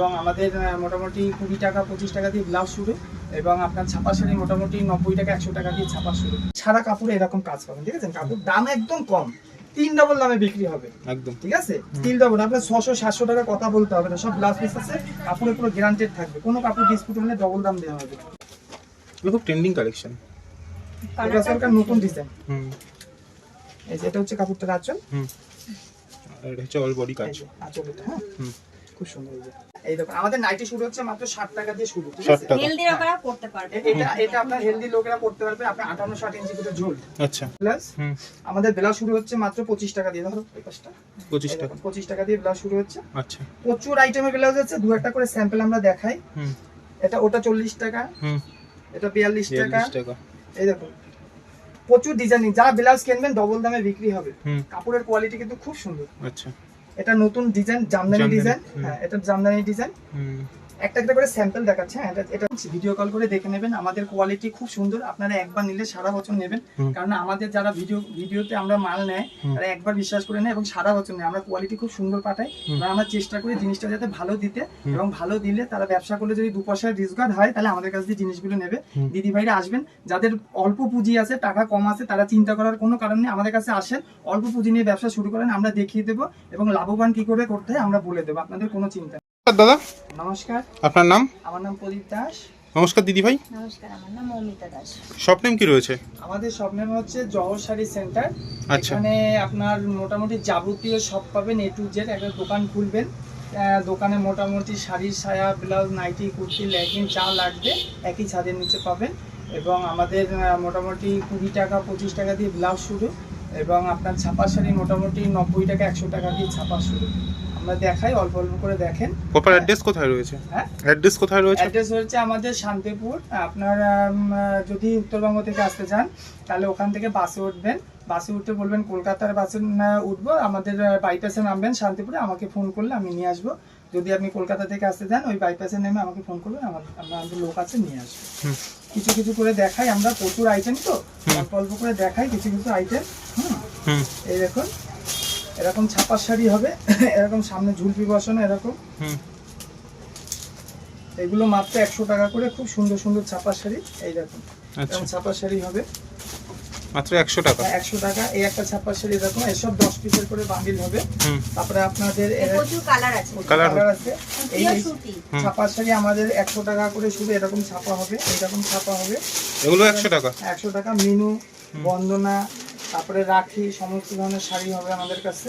এবং আমাদের মোটামুটি কুড়ি টাকা পঁচিশ টাকা দিয়ে ব্লাউজ শুরু এবং আপনার ছাপা শাড়ি মোটামুটি নব্বই টাকা একশো টাকা দিয়ে ছাপা শুরু। সারা কাপড়ে এরকম কাজ পাবেন ঠিক আছে? কাপড় দাম একদম কম। তিন ডবল দামে বিক্রি হবে। একদম। ঠিক আছে? তিন ডবল আপনার ছশো সাতশো টাকা কথা বলতে হবে না সব ব্লাউজ পিস আছে কাপড়ে পুরো গ্যারান্টেড থাকবে। কোনো কাপড় ডিসপুট হলে ডবল দাম দেওয়া হবে। খুব ট্রেন্ডিং কালেকশন এটা সরকার নতুন ডিজাইন হুম। এই যে এটা হচ্ছে কাপড়টার আঁচল। হুম। আর এটা হচ্ছে অল বডি কাজ। আঁচল এটা হ্যাঁ? হুম। খুব সুন্দর এই দেখুন আমাদের নাইটি শুরু হচ্ছে মাত্র ষাট টাকা দিয়ে শুরু ঠিক আছে? হেলদি লোকেরা পড়তে পারবে এটা এটা আপনার হেলদি লোকেরা পড়তে পারবে আপনি আটান্ন ষাট ইঞ্চি করে ঝোল। আচ্ছা। প্লাস আমাদের ব্লাউজ শুরু হচ্ছে মাত্র পঁচিশ টাকা দিয়ে। ধরো এই পাশটা। পঁচিশ টাকা। পঁচিশ টাকা দিয়ে ব্লাউজ শুরু হচ্ছে। আচ্ছা। প্রচুর আইটেমের ব্লাউজ আছে দু একটা করে স্যাম্পল আমরা দেখাই। হুম। এটা ওটা চল্লিশ টাকা হুম। এটা বিয়াল্লিশ টাকা। এই দেখুন প্রচুর ডিজাইনিং যা ব্লাউজ কিনবেন ডবল দামে বিক্রি হবে। হুম। কাপড়ের কোয়ালিটি কিন্তু খুব সুন্দর। আচ্ছা। এটা নতুন ডিজাইন জামদানি ডিজাইন হ্যাঁ এটা জামদানি ডিজাইন হুম। একটা একটা করে স্যাম্পল দেখাচ্ছে হ্যাঁ এটা ভিডিও কল করে দেখে নেবেন। আমাদের কোয়ালিটি খুব সুন্দর। আপনারা একবার নিলে সারা বছর নেবেন। কারণ আমাদের যারা ভিডিও ভিডিওতে আমরা মাল নেয় তারা একবার বিশ্বাস করে নেয় এবং সারা বছর নেয়। আমরা কোয়ালিটি খুব সুন্দর পাঠাই। আমরা চেষ্টা করি জিনিসটা যাতে ভালো দিতে এবং ভালো দিলে তারা ব্যবসা করলে যদি দু পয়সার রিজগার হয় তাহলে আমাদের কাছ দিয়ে জিনিসগুলো নেবে। দিদি ভাইরা আসবেন। যাদের অল্প পুঁজি আছে টাকা কম আছে তারা চিন্তা করার কোনো কারণ নেই। আমাদের কাছে আসেন অল্প পুঁজি নিয়ে ব্যবসা শুরু করেন আমরা দেখিয়ে দেবো এবং লাভবান কি করে করতে হয় আমরা বলে দেবো। আপনাদের কোনো চিন্তা। দাদা। নমস্কার। আপনার নাম? আমার নাম প্রদীপ দাস। নমস্কার দিদি ভাই। নমস্কার আমার নাম মৌমিতা দাস। শপ নেম কি রয়েছে? আমাদের শপ নেম হচ্ছে জহর শাড়ি সেন্টার। আচ্ছা। এখানে আপনার মোটামুটি যাবতীয় সব পাবেন এ টু জেড একটা দোকান খুলবেন। দোকানে মোটামুটি শাড়ির সায়া ব্লাউজ নাইটি কুর্তি লেগিং যা লাগবে একই ছাদের নিচে পাবেন। এবং আমাদের মোটামুটি কুড়ি টাকা পঁচিশ টাকা দিয়ে ব্লাউজ শুরু। এবং আপনার ছাপা শাড়ি মোটামুটি নব্বই টাকা একশো টাকা দিয়ে ছাপা শুরু। আমরা দেখাই অল্প অল্প করে দেখেন। প্রপার অ্যাড্রেস কোথায় রয়েছে? হ্যাঁ? অ্যাড্রেস কোথায় রয়েছে? অ্যাড্রেস হচ্ছে আমাদের শান্তিপুর। আপনার যদি উত্তরবঙ্গ থেকে আসতে চান তাহলে ওখান থেকে বাসে উঠবেন। বাসে উঠতে বলবেন কলকাতার বাসে উঠবো আমাদের বাইপাসে নামবেন শান্তিপুরে আমাকে ফোন করলে আমি নিয়ে আসব। যদি আপনি কলকাতা থেকে আসতে চান ওই বাইপাসে নেমে আমাকে ফোন করবেন আমার আমাদের লোক আছে নিয়ে আসব। কিছু কিছু করে দেখাই আমরা প্রচুর আইটেম তো অল্প অল্প করে দেখাই কিছু কিছু আইটেম হুম। হুম। এই দেখুন। এরকম ছাপার শাড়ি হবে এরকম সামনে ঝুলপি বসানো এরকম। হুম। এগুলো মাত্র একশো টাকা করে খুব সুন্দর সুন্দর ছাপার শাড়ি এই দেখুন আচ্ছা। এরকম ছাপার শাড়ি হবে। মাত্র একশো টাকা? একশো টাকা। এই একটা ছাপার শাড়ি এরকম এসব দশ পিসের করে বান্ডিল হবে। তারপরে আপনাদের কালার আছে। এই শাড়ি আমাদের একশো টাকা করে শুধু এরকম ছাপা হবে এইরকম ছাপা হবে। এগুলো একশো টাকা? একশো টাকা। মিনু বন্দনা তারপরে রাখি সমস্ত ধরনের শাড়ি হবে আমাদের কাছে।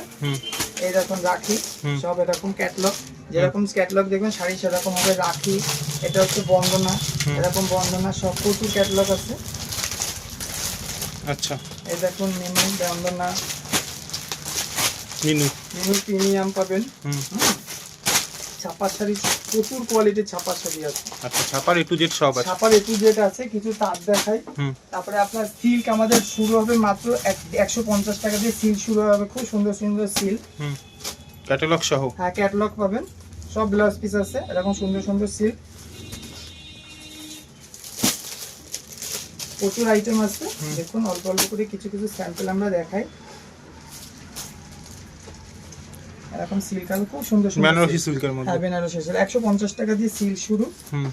এই দেখুন রাখি সব এরকম ক্যাটলগ যেরকম ক্যাটলগ দেখবেন শাড়ি সেরকম হবে রাখি এটা হচ্ছে বন্দনা এরকম বন্দনা সব প্রচুর ক্যাটলগ আছে। আচ্ছা। এই দেখুন মিনু বন্দনা। মিনু। মিনু প্রিমিয়াম পাবেন। হুম। ছাপার শাড়ি প্রচুর কোয়ালিটির ছাপার শাড়ি আছে। আচ্ছা ছাপার এ টু জেড সব আছে। ছাপার এটু যেট আছে কিছু তার দেখাই। তারপরে আপনার সিল্ক আমাদের শুরু হবে মাত্র একশো পঞ্চাশ টাকা দিয়ে সিল্ক শুরু হবে খুব সুন্দর সুন্দর সিল্ক ক্যাটালগ সহ। হ্যাঁ ক্যাটলগ পাবেন। সব ব্লাউজ পিস আছে এরকম সুন্দর সুন্দর সিল্ক প্রচুর আইটেম আছে। দেখুন অল্প অল্প করে কিছু কিছু স্যাম্পল আমরা দেখাই। এরকম সিল্ক আছে খুব সুন্দর সুন্দর বেনারসি। সিল্কের মধ্যে। হ্যাঁ বেনারসি। একশো পঞ্চাশ টাকা দিয়ে সিল্ক শুরু। হুম।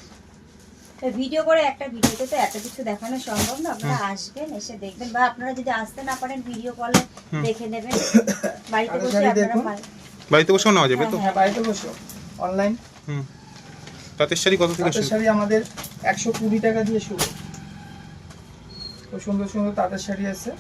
ভিডিও করে একটা ভিডিওতে তো এত কিছু দেখানো সম্ভব না আপনারা আসবেন এসে দেখবেন। বা আপনারা যদি আসতে না পারেন ভিডিও কলে দেখে নেবেন। বাড়িতে আরও বসে আপনারা বাড়িতে বসেও নেওয়া যাবে তো? হ্যাঁ বাড়িতে বসো। অনলাইন হুম। তাঁতের শাড়ি কত থেকে শুরু? শাড়ি আমাদের একশো কুড়ি টাকা দিয়ে শুরু। খুব সুন্দর সুন্দর তাঁতের শাড়ি আছে।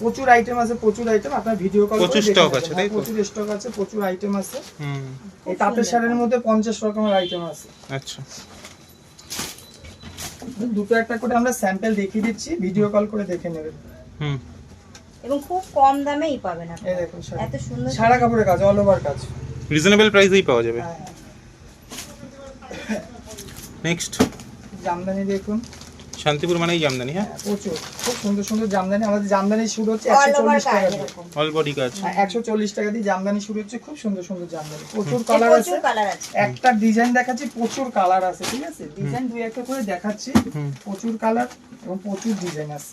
প্রচুর আইটেম আছে প্রচুর আইটেম আপনার ভিডিও কল প্রচুর stock আছে, তাই তো? প্রচুর স্টক আছে প্রচুর আইটেম আছে। হুম। এই তাঁতের শাড়ির মধ্যে পঞ্চাশ রকমের আইটেম আছে। আচ্ছা। দুটো একটা করে আমরা স্যাম্পল দেখিয়ে দিচ্ছি ভিডিও কল করে দেখে নেবেন। হুম। এবং খুব কম দামেই পাবেন আপনি এই দেখুন এত সুন্দর সারা কাপড়ের কাজ অল ওভার কাজ। রিজনেবল প্রাইসেই পাওয়া যাবে। হ্যাঁ। হ্যাঁ নেক্সট জামদানি দেখুন। শান্তিপুর মানেই জামদানি হ্যাঁ? প্রচুর। খুব সুন্দর সুন্দর জামদানি। আমাদের জামদানি শুরু হচ্ছে একশো চল্লিশ টাকা দিয়ে। অল বডি কাজ একশো চল্লিশ টাকা দিয়ে জামদানি শুরু হচ্ছে। খুব সুন্দর সুন্দর জামদানি। প্রচুর কালার আছে প্রচুর কালার আছে। একটা ডিজাইন দেখাচ্ছি প্রচুর কালার আছে ঠিক আছে? ডিজাইন দুই একটা করে দেখাচ্ছি। হুম। প্রচুর কালার এবং প্রচুর ডিজাইন আছে।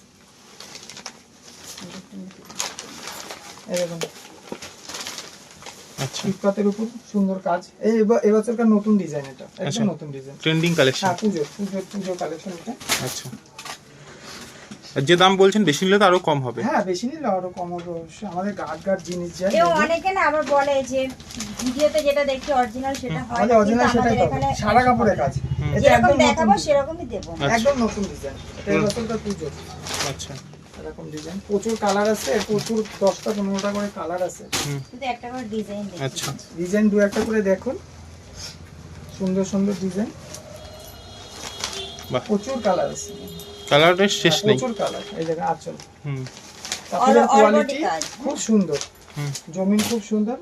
এই দেখুন। আচ্ছা ইস্পাতের উপর সুন্দর কাজ। এই এবছরকার নতুন ডিজাইন এটা। আচ্ছা। একদম নতুন ডিজাইন ট্রেন্ডিং কালেকশন হ্যাঁ পুজো পুজো পুজো কালেকশন এটা। আচ্ছা। যে দাম বলছেন বেশি নিলে তো আরও কম হবে। হ্যাঁ বেশি নিলে আরও কম হবে অবশ্যই। আমাদের গার্ড গার্ড জিনিস যায় এবং অনেকে না আবার বলে যে ভিডিওতে যেটা দেখি অরিজিনাল সেটা হয় আমাদের অরিজিনাল সেটাই পাবে। সারা কাপড়ের কাজ। এটা একদম দেখাবো সেরকমই দেবো। আচ্ছা। একদম নতুন ডিজাইন এটা হুম। এবছরকার পুজো আচ্ছা। এরকম ডিজাইন প্রচুর কালার আছে প্রচুর দশটা পনেরোটা করে কালার আছে। একটা করে ডিজাইন আচ্ছা। ডিজাইন দু একটা করে দেখুন। সুন্দর সুন্দর ডিজাইন বাহ। প্রচুর কালার আছে। কালারের শেষ নেই। প্রচুর কালার এই জায়গায় আচল হুম। কাপড়ের কোয়ালিটি খুব সুন্দর। হুম। জমিন খুব সুন্দর।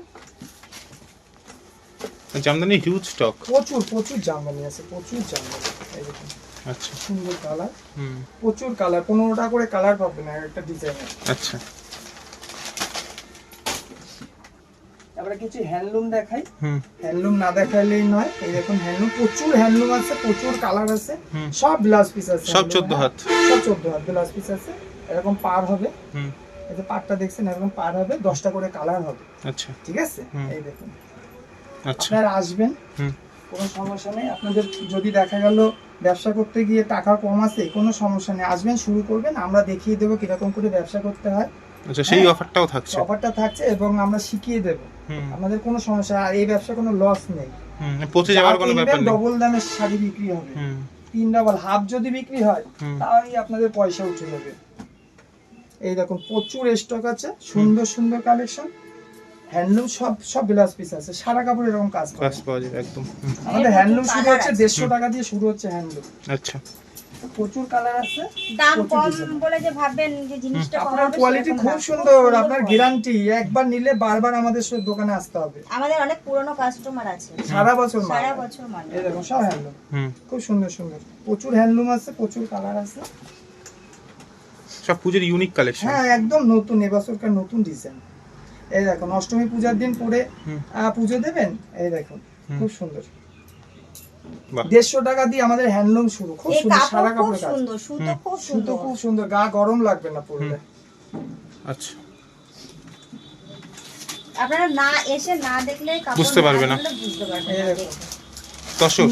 জামদানি হিউজ স্টক প্রচুর প্রচুর জামদানি আছে প্রচুর জামদানি। এই দেখুন। আচ্ছা। সুন্দর কালার হুম। প্রচুর কালার পনেরোটা করে কালার পাবেন এক একটা ডিজাইনের আচ্ছা। তারপরে কিছু হ্যান্ডলুম দেখাই। হুম। হ্যান্ডলুম না দেখাইলেই নয় এই দেখুন হ্যান্ডলুম প্রচুর হ্যান্ডলুম আছে প্রচুর কালার আছে। সব ব্লাউজ পিস আছে সব handloom, 14 হ্যাঁ। হাত। সব চোদ্দ হাত ব্লাউজ পিস আছে এরকম পার হবে। হুম। এই যে পারটা দেখছেন এরকম পার হবে দশটা করে কালার হবে। আচ্ছা। ঠিক আছে? এই দেখুন। আচ্ছা। আপনারা আসবেন। হুম। কোনো সমস্যা নেই। আপনাদের যদি দেখা গেল ব্যবসা করতে গিয়ে টাকা কম আছে কোনো সমস্যা নেই। আসবেন শুরু করবেন আমরা দেখিয়ে দেবো কীরকম করে ব্যবসা করতে হয়। আচ্ছা সেই হ্যাঁ। অফারটাও থাকছে। অফারটা থাকছে এবং আমরা শিখিয়ে দেবো। আমাদের কোনো সমস্যা আর এই ব্যবসা কোনো লস নেই। হুম পচে যাওয়ার কোনো ব্যাপার নেই। ডবল দামের শাড়ি বিক্রি হবে। হুম। তিন ডাবল হাফ যদি বিক্রি হয় তাহলেই আপনাদের পয়সা উঠে যাবে। এই দেখুন প্রচুর স্টক আছে সুন্দর সুন্দর কালেকশন হ্যান্ডলুম সব সব ব্লাউজ পিস আছে। সারা কাপড় এরকম কাজ কাজ পাওয়া যাবে একদম। আমাদের হ্যান্ডলুম শুরু হচ্ছে আছে। দেড়শো টাকা দিয়ে শুরু হচ্ছে হ্যান্ডলুম। আচ্ছা। প্রচুর কালার আছে দাম কম বলে যে ভাববেন যে জিনিসটা কম আপনার কোয়ালিটি খুব সুন্দর আপনার গ্যারান্টি একবার নিলে বারবার আমাদের দোকানে আসতে হবে। আমাদের অনেক পুরনো কাস্টমার আছে। সারা বছর মাল। সারা বছর মানে এই দেখুন সব হ্যান্ডলুম। হুম। খুব সুন্দর সুন্দর। প্রচুর হ্যান্ডলুম আছে প্রচুর কালার আছে। সব পুজোর ইউনিক কালেকশন হ্যাঁ একদম নতুন এবছরকার নতুন ডিজাইন এই দেখুন অষ্টমী পূজার দিন পরে পুজো দেবেন? এই দেখুন খুব সুন্দর। দেড়শো টাকা দিয়ে আমাদের হ্যান্ডলুম শুরু খুব সুন্দর সারা কাপড় খুব কাজ। সুন্দর সুতো খুব সুন্দর। গা গরম লাগবে না পরলে। আচ্ছা। আপনারা না এসে না দেখলে বুঝতে পারবে তসর।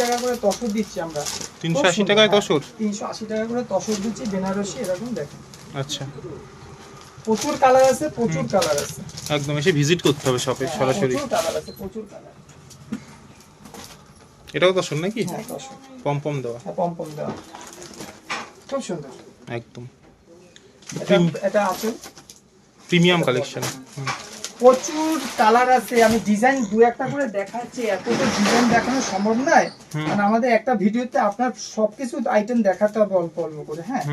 টাকা করে তসর দিচ্ছি আমরা। টাকায় হ্যাঁ। তসর? তিনশো আশি টাকা করে তসর দিচ্ছি বেনারসি এরকম দেখুন। আচ্ছা। প্রচুর কালার আছে প্রচুর কালার আছে। একদম এসে ভিজিট করতে হবে শপে হ্যাঁ, সরাসরি। প্রচুর কালার আছে প্রচুর কালার এটাও তসর নাকি? হ্যাঁ তসর পম পম দেওয়া। হ্যাঁ পম্পম দেওয়া। খুব সুন্দর। একদম। এটা আছে। প্রিমিয়াম কালেকশন প্রচুর কালার আছে। আমি ডিজাইন দু একটা করে দেখাচ্ছি। এত তো ডিজাইন দেখানো সম্ভব নয়। কারণ আমাদের একটা ভিডিওতে আপনার সবকিছু আইটেম দেখাতে হবে অল্প অল্প করে হ্যাঁ?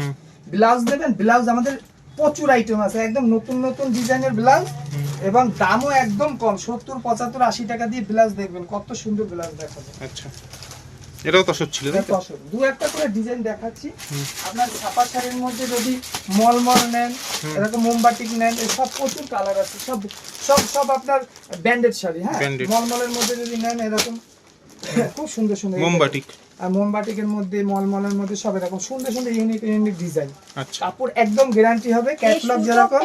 ব্লাউজ দেবেন ব্লাউজ আমাদের প্রচুর আইটেম আছে। একদম নতুন নতুন ডিজাইনের ব্লাউজ এবং দামও একদম কম সত্তর পঁচাত্তর আশি টাকা দিয়ে ব্লাউজ দেখবেন। কত সুন্দর ব্লাউজ দেখাবে। আচ্ছা। এটাও তসর ছিল তাই দু একটা করে ডিজাইন দেখাচ্ছি। আপনার ছাপা শাড়ির মধ্যে যদি মলমল নেন এরকম মোমবাটিক নেন সব প্রচুর কালার আছে। সব সব সব আপনার ব্যান্ডেড শাড়ি হ্যাঁ? মলমলের মধ্যে যদি নেন এরকম খুব সুন্দর সুন্দর। মোমবাটিক আর মোমবাটিকের মধ্যে মলমলের মধ্যে সব এরকম সুন্দর সুন্দর ইউনিক ইউনিক ডিজাইন আচ্ছা। কাপড় একদম গ্যারান্টি হবে ক্যাটলগ যেরকম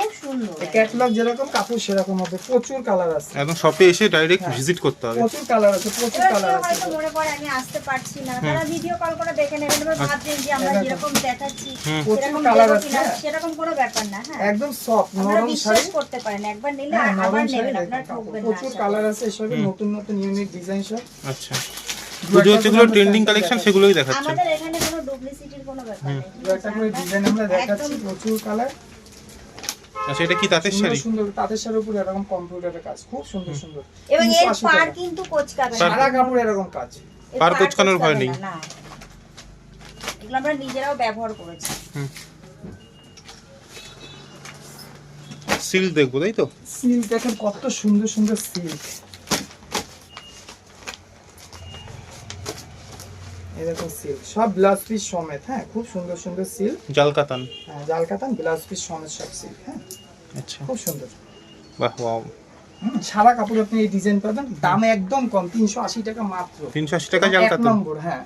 ক্যাটলগ যেরকম কাপড় সেরকম হবে প্রচুর কালার আছে। একদম শপে এসে ডাইরেক্ট হ্যাঁ। ভিজিট করতে হবে। প্রচুর কালার আছে প্রচুর কালার আছে। মনে পড়ে আমি আসতে পারছি না। তারা ভিডিও কল করে দেখে নেবেন এবার ভাবছেন যে আমরা এরকম। যেরকম দেখাচ্ছি প্রচুর কালার আছে হ্যাঁ। সেরকম কোনো ব্যাপার না হ্যাঁ। একদম সফট নরম শাড়ি। করতে পারেন একবার নিলে হ্যাঁ, আবার নেবেন আপনারা ঠকবেন না প্রচুর কালার আছে এসবে নতুন নতুন ইউনিক ডিজাইন সব। আচ্ছা। পুজো যেগুলো ট্রেন্ডিং কালেকশন সেগুলোই দেখাচ্ছেন আমাদের এখানে কোনো ডুপ্লিসিটির কোনো ব্যাপার নেই। একটা করে ডিজাইন আমরা দেখাচ্ছি প্রচুর কালার আচ্ছা এটা কি তাঁতের শাড়ি? সুন্দর তাঁতের শাড়ির উপর এরকম কম্পিউটারের কাজ খুব সুন্দর সুন্দর। এবং এর পার কিন্তু কোচকাবে সারা কাপড় এরকম কাজ। পার কোঁচকানোর ভয় নেই। না। এগুলো আমরা নিজেরাও ব্যবহার করেছি। সিল্ক দেখব তাই তো? সিল্ক দেখেন কত সুন্দর সুন্দর সিল্ক এরকম সিল্ক সব ব্লাউজ পিস সমেত হ্যাঁ খুব সুন্দর সুন্দর সিল্ক হ্যাঁ ব্লাউজ পিস সমেত সব সিল্ক হ্যাঁ। আচ্ছা। খুব সুন্দর। বাহ ওয়াও সারা কাপড় আপনি এই ডিজাইন পাবেন। দাম একদম কম তিনশো আশি টাকা মাত্র। তিনশো আশি টাকা এক নম্বর হ্যাঁ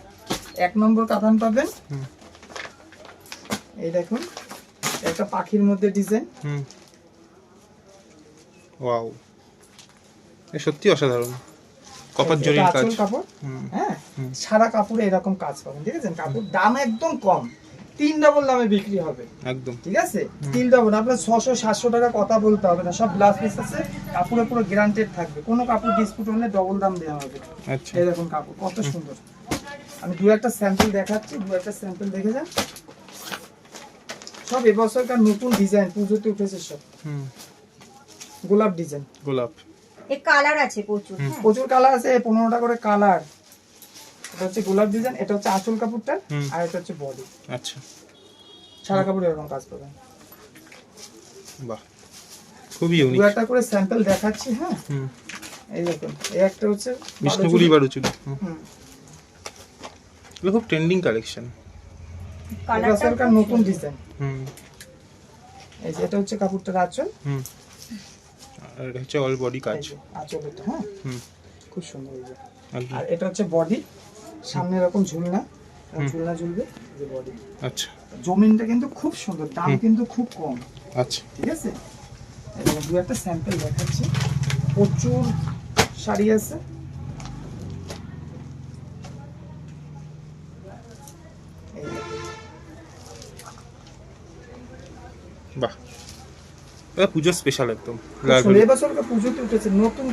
এক নম্বর কাতান পাবেন। হুম। এই দেখুন একটা পাখির মধ্যে ডিজাইন হুম। ওয়াও এ সত্যি অসাধারণ। কপার জরির কাজ। কাপড় হ্যাঁ সারা কাপড়ে এরকম কাজ পাবেন ঠিক আছে? কাপড় দাম একদম কম তিন ডবল দামে বিক্রি হবে। একদম। ঠিক আছে? তিন ডবল আপনার ছশো সাতশো টাকা কথা বলতে হবে না সব ব্লাউজ পিস আছে কাপড়ে পুরো গ্যারান্টেড থাকবে। কোনো কাপড় ডিসপুট হলে ডবল দাম দেওয়া হবে। আচ্ছা। এরকম কাপড় কত সুন্দর। আমি দু একটা স্যাম্পল দেখাচ্ছি দু একটা স্যাম্পল দেখে যান। সব এবছরকার নতুন ডিজাইন পুজোতে উঠেছে সব। হুম। গোলাপ ডিজাইন গোলাপ। কালার আছে প্রচুর হ্যাঁ। প্রচুর কালার আছে পনেরোটা করে কালার এটা হচ্ছে গোলাপ ডিজাইন এটা হচ্ছে আঁচল কাপড়টা আর এটা হচ্ছে বডি আচ্ছা। সারা কাপড় এরকম কাজ পাবেন বাহ খুবই ইউনিক একটা করে স্যাম্পল দেখাচ্ছি হ্যাঁ। হুম। এই দেখুন এই একটা হচ্ছে বিষ্ণুপুরি বারুচুরি। এগুলো খুব ট্রেন্ডিং কালেকশন কালারটা নতুন ডিজাইন হুম। এই যে এটা হচ্ছে কাপড়টার আঁচল। হুম। আর এটা হচ্ছে অল বডি কাজ। আঁচল এটা হ্যাঁ? খুব সুন্দর আর এটা হচ্ছে বডি সামনে এরকম ঝুলনা ঝুলনা ঝুলবে যে বডি আচ্ছা। জমিনটা কিন্তু খুব সুন্দর দাম কিন্তু খুব কম। আচ্ছা। ঠিক আছে? এরকম দু একটা স্যাম্পল দেখাচ্ছি। প্রচুর শাড়ি আছে। বাহ। এটা পুজোর স্পেশাল একদম। এবছরকার পুজোতে উঠেছে নতুন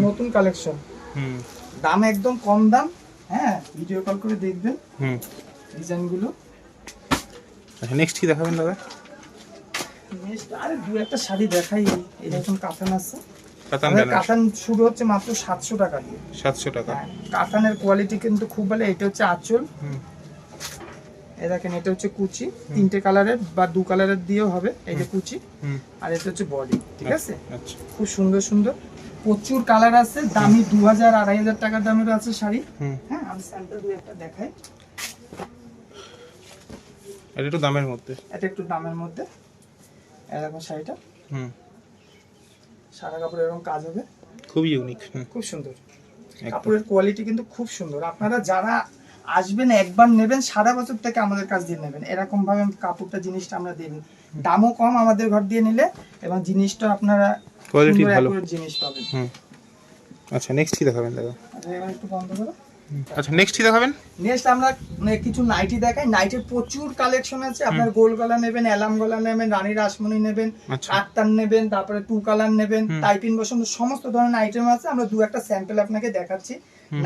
নতুন কালেকশন হুম। দাম একদম কম দাম হ্যাঁ ভিডিও কল করে দেখবেন। হুম। ডিজাইনগুলো। আচ্ছা নেক্সট কি দেখাবেন দাদা? Next, আরে দু একটা শাড়ি দেখাই এরকম কাতান আছে। কাতান কাতান শুরু হচ্ছে মাত্র সাতশো টাকা দিয়ে। সাতশো টাকা। হ্যাঁ, কাতানের কোয়ালিটি কিন্তু খুব ভালো এটা হচ্ছে আঁচল। হুম। এই দেখেন এটা হচ্ছে কুচি। তিনটে কালারের বা দু কালারের দিয়েও হবে এই যে কুচি। হুম। আর এটা হচ্ছে বডি ঠিক আছে? আচ্ছা। খুব সুন্দর সুন্দর। প্রচুর কালার আছে দামি দু হাজার আড়াই হাজার টাকার দামের আছে শাড়ি। হ্যাঁ আমি স্যাম্পল দুই একটা দেখাই। এটা একটু দামের মধ্যে। এটা একটু দামের মধ্যে। এরকম শাড়িটা। হুম। সারা কাপড় এরকম কাজ হবে। খুবই ইউনিক খুব সুন্দর। কাপড়ের কোয়ালিটি কিন্তু খুব সুন্দর। আপনারা যারা আসবেন একবার নেবেন সারা বছর থেকে আমাদের কাছ দিয়ে নেবেন। এরকম ভাবে কাপড়টা জিনিসটা আমরা দেব। দামও কম আমাদের ঘর দিয়ে নিলে এবং জিনিসটা আপনারা কোয়ালিটি ভালো। জিনিস পাবেন। আচ্ছা নেক্সট কি দেখাবেন দাদা? আচ্ছা একটু বন্ধ করো। আচ্ছা নেক্সট কি দেখাবেন? নেক্সট আমরা মানে কিছু নাইটি দেখাই। নাইটের প্রচুর কালেকশন আছে। আপনার গোল গলা নেবেন অ্যালাম গলা নেবেন রানী রাসমণি নেবেন আচ্ছা। নেবেন তারপরে টু কালার নেবেন টাইপিন টাইপিং বসন সমস্ত ধরনের আইটেম আছে। আমরা দু একটা স্যাম্পল আপনাকে দেখাচ্ছি।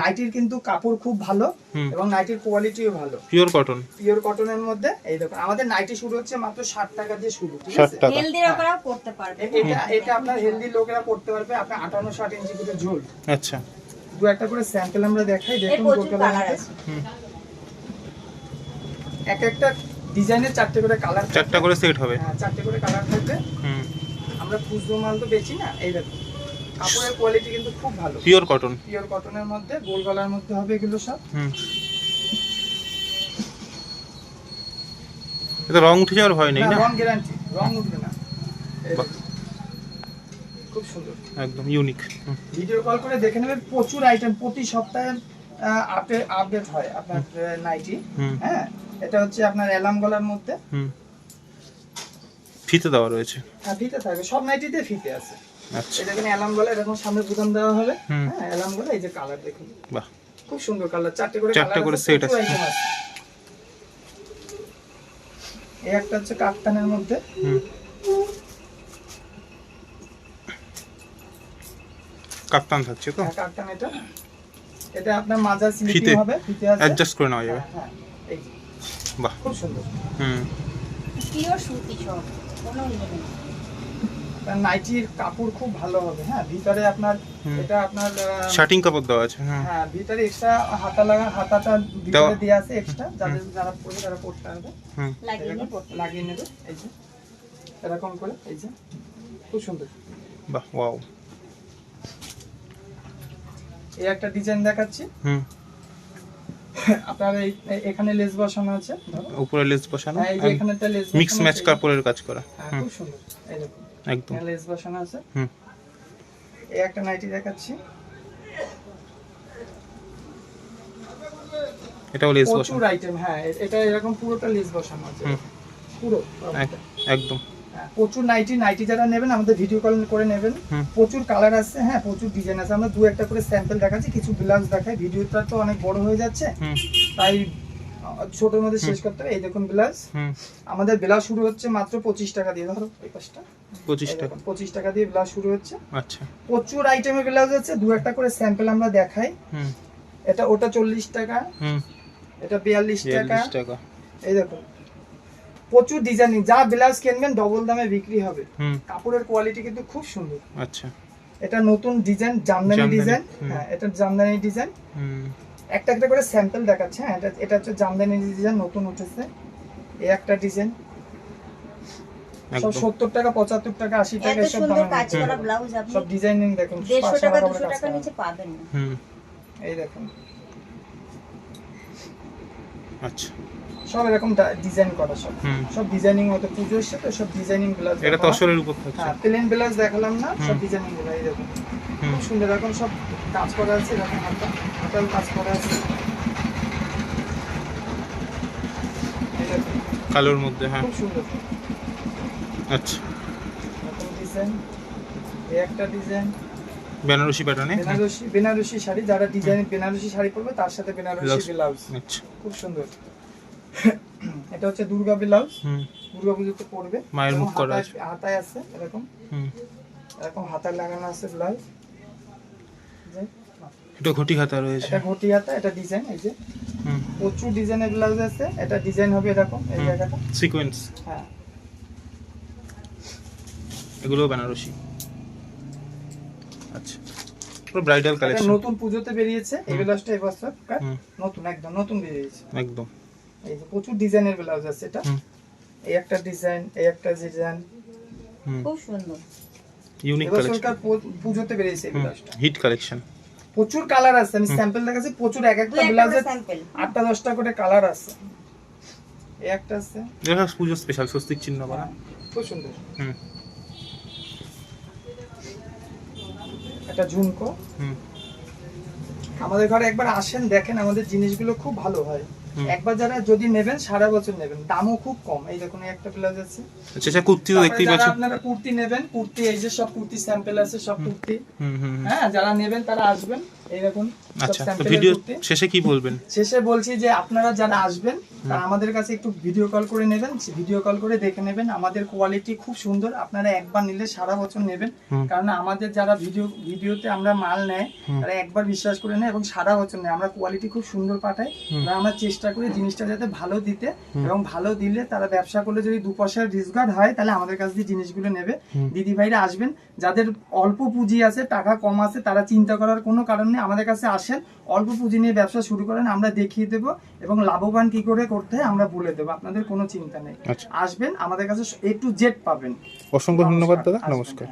নাইটির কিন্তু কাপড় খুব ভালো এবং নাইটির কোয়ালিটিও ভালো। পিওর কটন পিওর কটনের মধ্যে এই দেখুন আমাদের নাইটি শুরু হচ্ছে মাত্র ষাট টাকা দিয়ে শুরু ঠিক আছে? হেলদি রকরাও করতে পারবে এটা এটা আপনার হেলদি লোকেরা করতে পারবে আপনার আটান্ন ষাট ইঞ্চি করে ঝোল। আচ্ছা। দু একটা করে স্যাম্পল আমরা দেখাই দেখুন কালার আছে। এক একটা ডিজাইনের চারটে করে কালার চারটা করে সেট হবে। হ্যাঁ চারটে করে কালার থাকবে। হুম। আমরা খুচরো মাল তো বেচি না এই দেখুন। কাপড়ের কোয়ালিটি কিন্তু খুব ভালো। পিওর কটন পিওর কটনের মধ্যে গোল গলার মধ্যে হবে এগুলো সব। হুম। এটা রং উঠে যাওয়ার ভয় নেই না, রং গ্যারান্টি রং উঠবে না। খুব সুন্দর। একদম ইউনিক ভিডিও কল করে দেখে নেবেন প্রচুর আইটেম প্রতি সপ্তাহে আপডেট আপডেট হয় আপনার নাইটি হ্যাঁ এটা হচ্ছে আপনার অ্যালাম গলার মধ্যে। হুম। ফিতে দেওয়া রয়েছে। হ্যাঁ ফিতে থাকবে সব নাইটিতে ফিতে আছে। আচ্ছা। এটা এখানে এরকম সামনে বুতাম দেওয়া হবে। হুম। হ্যাঁ অ্যালাম গলা এই যে কালার দেখুন। বাহ। খুব সুন্দর কালার চারটে করে চারটে করে আছে, আছে। এই একটা হচ্ছে কাপ্তানের মধ্যে। কাপ্তান থাকছে তো? হ্যাঁ, কাপ্তান এটা। এটা আপনার ফিতে। স্লিপিং হবে ফিতে আছে। অ্যাডজাস্ট করে নেওয়া যাবে। হ্যাঁ, হ্যাঁ, এই বাহ। খুব সুন্দর। হুম। পিওর সুতি সব কোনো নেই। তার নাইটির কাপড় খুব ভালো হবে হ্যাঁ? ভিতরে আপনার এটা আপনার শার্টিং কাপড় দেওয়া আছে হ্যাঁ। হ্যাঁ ভিতরে এক্সট্রা হাতা লাগা হাতাটা ভিতরে দেওয়া- আছে এক্সট্রা যাদের যারা পড়বে তারা পড়তে পারবে। লাগিয়ে নেবে? এই যে। এরকম করে এই যে। খুব সুন্দর। বাহ ওয়াও। এই একটা ডিজাইন দেখাচ্ছি। হুম। আপনার এখানে লেস বসানো আছে ধরো। উপরে লেস বসানো হ্যাঁ, এই যে এখানে লেস মিক্স ম্যাচ কাপড়ের কাজ করা। হ্যাঁ খুব সুন্দর। এই দেখুন। একদম। লেস বসানো আছে। হুম। এই একটা নাইটি দেখাচ্ছি। এটাও লেস প্রচুর আইটেম হ্যাঁ এটা এরকম পুরোটা লেস বসানো আছে। পুরো একদম। হ্যাঁ, প্রচুর নাইটি নাইটি যারা নেবেন আমাদের ভিডিও কল করে নেবেন। প্রচুর কালার আছে হ্যাঁ প্রচুর ডিজাইন আছে। আমরা দু একটা করে স্যাম্পল দেখাচ্ছি কিছু ব্লাউজ দেখাই ভিডিওটা তো অনেক বড় হয়ে যাচ্ছে। তাই ছোটোর মধ্যে শেষ করতে হবে। এই দেখুন ব্লাউজ হুম। আমাদের ব্লাউজ শুরু হচ্ছে মাত্র পঁচিশ টাকা দিয়ে। ধরো এই পাশটা। পঁচিশ টাকা। পঁচিশ টাকা দিয়ে ব্লাউজ শুরু হচ্ছে। আচ্ছা। প্রচুর আইটেমের ব্লাউজ আছে। দু একটা করে স্যাম্পল আমরা দেখাই। হুম। এটা ওটা চল্লিশ টাকা। হুম। এটা বিয়াল্লিশ টাকা। এই দেখুন। প্রচুর ডিজাইনিং যা ব্লাউজ কিনবেন ডবল দামে বিক্রি হবে। হুম। কাপড়ের কোয়ালিটি কিন্তু খুব সুন্দর। আচ্ছা। এটা নতুন ডিজাইন জামদানি জামদানি, ডিজাইন হ্যাঁ এটা জামদানি ডিজাইন হুম। একটা একটা করে স্যাম্পল দেখাচ্ছে হ্যাঁ এটা এটা হচ্ছে জামদানি ডিজাইন নতুন উঠেছে। এই একটা ডিজাইন সব সত্তর টাকা পঁচাত্তর টাকা আশি টাকা এত এসব সুন্দর কাজ করা ব্লাউজ আপনি সব ডিজাইনিং দেখুন দেড়শো টাকা দুশো কাজ নিচে পাবেন না। হুম। এই দেখুন। আচ্ছা। সব এরকম ডিজাইন করা সব। হুম। সব ডিজাইনিং মতো পুজো এসছে তো সব ডিজাইনিং ব্লাউজ এটা তসরের উপর থাকছে। হ্যাঁ প্লেন ব্লাউজ দেখালাম না সব ডিজাইনিংগুলো এই দেখুন। খুব সুন্দর এখন সব কাজ করা আছে এরকম হালকা হাতাল কাজ করা আছে। কালোর মধ্যে হ্যাঁ। খুব সুন্দর। আচ্ছা। ডিজাইন এই একটা ডিজাইন বেনারসি প্যাটার্নে বেনারসি বেনারসি শাড়ি যারা ডিজাইন বেনারসি শাড়ি পরবে তার সাথে বেনারসি। ব্লাউজ। আচ্ছা। খুব সুন্দর। এটা হচ্ছে দুর্গা ব্লাউজ। হুম। দুর্গা পুজোতে পরবে। মায়ের মুখ করা হাতায়- হাতায় আছে এরকম। হুম। এরকম হাতায় লাগানো আছে ব্লাউজ। যে এটা ঘটি হাতা রয়েছে। এটা ঘটি হাতা এটা ডিজাইন এই যে। হুম। প্রচুর ডিজাইনের ব্লাউজ আছে। এটা ডিজাইন হবে এরকম এই জায়গাটা। সিকোয়েন্স হ্যাঁ। এগুলো বেনারসি। আচ্ছা। পুরো ব্রাইডাল এটা কালেকশন নতুন পুজোতে বেরিয়েছে এই হুম। ব্লাউজটা এই বছর নতুন একদম নতুন বেরিয়েছে। একদম। এই যে প্রচুর ডিজাইনের ব্লাউজ আছে এটা। এই একটা ডিজাইন এই একটা ডিজাইন হুম। খুব সুন্দর। ইউনিক কালেকশন পুজোতে বেরিয়েছে এই ব্লাউজটা হিট কালেকশন প্রচুর কালার আছে আমি স্যাম্পল দেখাচ্ছি প্রচুর এক একটা ব্লাউজে স্যাম্পল আটটা দশটা করে কালার আছে। এই একটা আছে। দেখা পুজো স্পেশাল স্বস্তিক চিহ্ন করা খুব সুন্দর। হুম। একটা ঝুমকো। হুম। আমাদের ঘরে একবার আসেন দেখেন আমাদের জিনিসগুলো খুব ভালো হয়। একবার যারা যদি নেবেন সারা বছর নেবেন। দামও খুব কম। এই দেখুন একটা ব্লাউজ আছে। আচ্ছা আচ্ছা কুর্তিও দেখতেই যারা পাচ্ছি আপনারা কুর্তি নেবেন কুর্তি এই যে সব কুর্তি স্যাম্পল আছে সব কুর্তি। হ্যাঁ যারা নেবেন তারা আসবেন। সব আচ্ছা ভিডিও শেষে কি বলবেন? শেষে বলছি যে আপনারা যারা আসবেন তারা আমাদের কাছে একটু ভিডিও কল করে নেবেন ভিডিও কল করে দেখে নেবেন। আমাদের কোয়ালিটি খুব সুন্দর আপনারা একবার নিলে সারা বছর নেবেন। কারণ আমাদের যারা ভিডিও ভিডিওতে আমরা মাল নেয় তারা একবার বিশ্বাস করে নেয় এবং সারা বছর নেয়। আমরা কোয়ালিটি খুব সুন্দর পাঠাই। আমরা চেষ্টা করি জিনিসটা যাতে ভালো দিতে এবং ভালো দিলে তারা ব্যবসা করলে যদি দু পয়সার রিজগার হয় তাহলে আমাদের কাছ দিয়ে জিনিসগুলো নেবে। দিদি ভাইরা আসবেন। যাদের অল্প পুঁজি আছে টাকা কম আছে তারা চিন্তা করার কোনো কারণ নেই আমাদের কাছে আসেন অল্প পুঁজি নিয়ে ব্যবসা শুরু করেন আমরা দেখিয়ে দেবো এবং লাভবান কি করে করতে হয় আমরা বলে দেবো আপনাদের কোনো চিন্তা নেই। আচ্ছা। আসবেন আমাদের কাছে এ টু জেড পাবেন। অসংখ্য ধন্যবাদ দাদা। নমস্কার।